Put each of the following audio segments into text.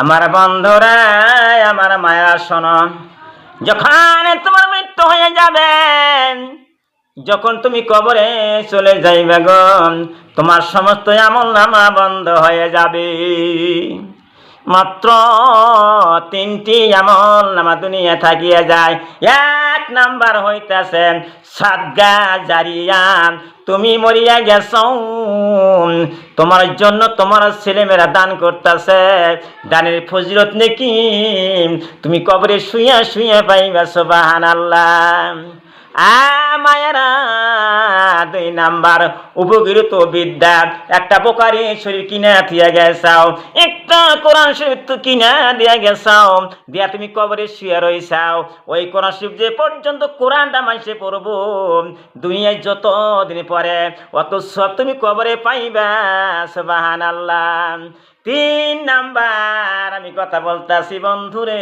আমার বন্ধুরা, আমার মায়া শোনো। যখন তোমার মৃত্যু হয়ে যাবে, যখন তুমি কবরে চলে যাইবে গো, তোমার সমস্ত আমল নামা বন্ধ হয়ে যাবে। মাত্র তিনটি আমল নামা দুনিয়া থাকিয়ে যায়। এক নাম্বার হইতাছে সাদগা জারিয়া, তুমি মরিয়া গেছ তোমার জন্য তোমার ছেলেমেয়েরা দান করতেছে। দানের ফজিলত নাকি? তুমি কবরে শুইয়া শুইয়া পাইবা সোবাহান আল্লাহ আ মায়েরা, দুই নাম্বার উপকৃত বিদ্যা একটা বোকারি শরীর কিনা থিয়া গেছাও। একটা কোরআন শরীফ তো কিনা দিয়া গেছাও। দিয়া তুমি কবরে শুয়ে রইছাও। ওই কোরআন শরীফ যে পর্যন্ত কোরআনটা মাইসে পড়ব, দুনিয়ায় যত দিন পরে অত সব তুমি কবরে পাইবা সুবাহান আল্লাহ তিন নাম্বার, আমি কথা বলতাছি বন্ধুরে,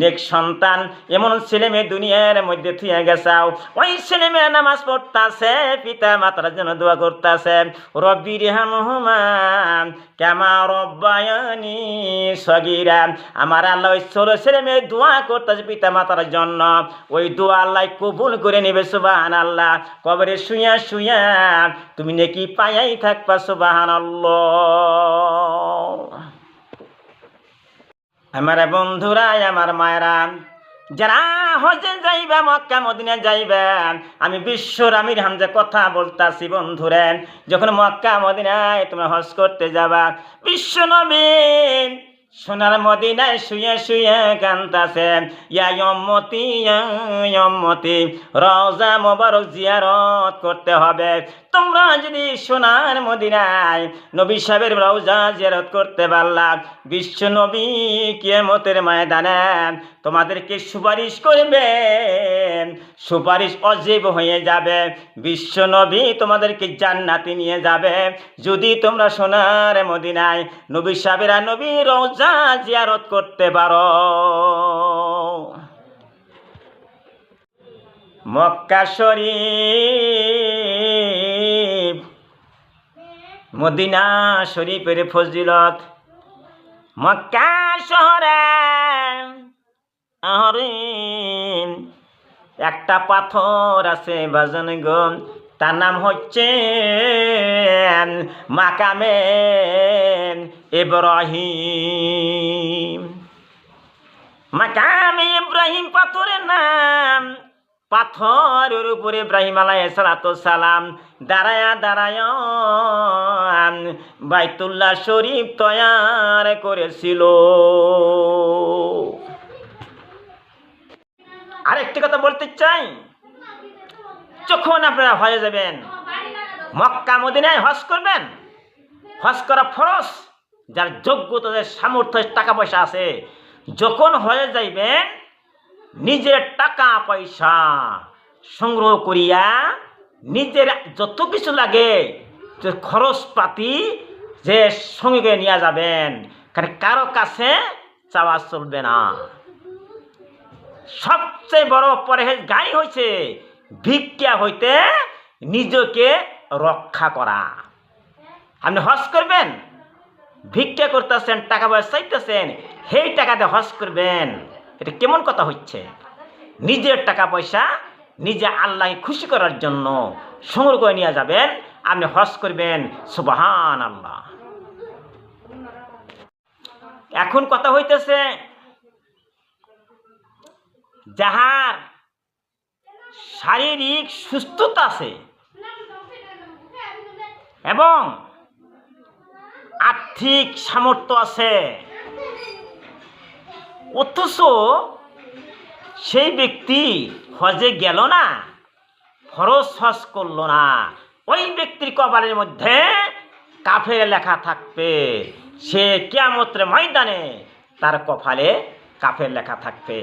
নেক সন্তান, এমন ছেলে মেয়ে দুনিয়ার মধ্যে থুয়ে গেছাও। ওই ছেলে মেয়ে নামাজ পড়তাছে পিতা মাতার জন্য দোয়া করতেছে রব্বি রেহান কেমা রব্বায়ানি সগিরা। আমার আল্লাহ ওই ছোট ছেলে মেয়ে দোয়া করতেছে পিতা মাতার জন্য। ওই দোয়া আল্লাহ কবুল করে নেবে সুবাহান আল্লাহ কবরে শুয়া শুয়া তুমি নাকি পায়াই থাকবা সুবাহান আল্লাহ আমার বন্ধুরা আমার মায়েরা যারা হজে যাইবে, মক্কা, মদিনা যাইবে, আমি বিশ্বর আমির হামজা কথা বলতাছি বন্ধুরে। যখন মক্কা, মদিনায় তোমরা হজ করতে যাবা, বিশ্ব নবীন সোনার মদিনায় শুয়ে শুয়ে কান্তাছে, ইয়া ইয়ম্মতি ইয়া ইয়ম্মতি রওজা মোবারক জিয়ারত করতে হবে। তোমরা যদি সোনার মদিনায় নবী সাহেবের রওজা জিয়ারত করতে পারলা, বিশ্ব নবী কিয়ামতের ময়দানে তোমাদেরকে সুপারিশ করবে, সুপারিশ অজীব হয়ে যাবে। বিশ্ব নবী তোমাদেরকে জান্নাতে নিয়ে যাবে। যদি তোমরা সোনার মদিনায় নবী সাহেবেরা নবী রওজা জিয়ারত করতে পারো। মক্কা শরীফ মদিনা শরীফের ফজিলত। মক্কা শহরে একটা পাথর আছে বাজন গো। তার নাম হচ্ছে মাকামে ইব্রাহিম। মাকামে ইব্রাহিম পাথরের নাম পাথরের উপরে ইব্রাহিম সালাম দাঁড়ায়া দাঁড়ায় বাইতুল্লাহ শরীফ তৈয়ার করেছিল। আরেকটি কথা বলতে চাই, যখন আপনারা হয়ে যাবেন, মক্কা, মদিনায় হজ করবেন, হজ করা ফরস যার যোগ্যতা, যার সামর্থ্য, টাকা পয়সা আছে, যখন হয়ে যাইবেন নিজের টাকা, পয়সা সংগ্রহ করিয়া নিজের যত কিছু লাগে, যে খরচপাতি যে সঙ্গে নিয়ে যাবেন, কারণ কারও কাছে চাওয়া চলবে না। সবচেয়ে বড় পরহেজ গাড়ি হয়েছে ভিক্ষা হইতে নিজকে রক্ষা করা। আপনি হজ করবেন, ভিক্ষা করতেছেন, টাকা পয়সা চাইতেছেন, সেই টাকাতে হজ করবেন। এটা কেমন কথা হচ্ছে? নিজের টাকা পয়সা নিজে আল্লাহকে খুশি করার জন্য সংগ্রহ করে নিয়ে যাবেন, আপনি হজ করবেন সুবাহান আল্লাহ এখন কথা হইতেছে, যাহার শারীরিক সুস্থতা আছে এবং আর্থিক সামর্থ্য আছে অথচ সেই ব্যক্তি হজে গেল না, ফরজ হজ করল না। ওই ব্যক্তির কপালের মধ্যে কাফের লেখা থাকবে, সে কেয়ামতের ময়দানে তার কপালে কাফের লেখা থাকবে।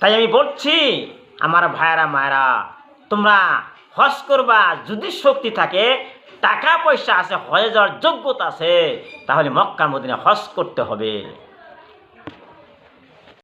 তাই আমি বলছি, আমার ভাইয়েরা, মায়েরা, তোমরা হজ করবা, যদি শক্তি থাকে, টাকা পয়সা আছে হয়ে যাওয়ার যোগ্যতা আছে, তাহলে মক্কা মদিনে হজ করতে হবে।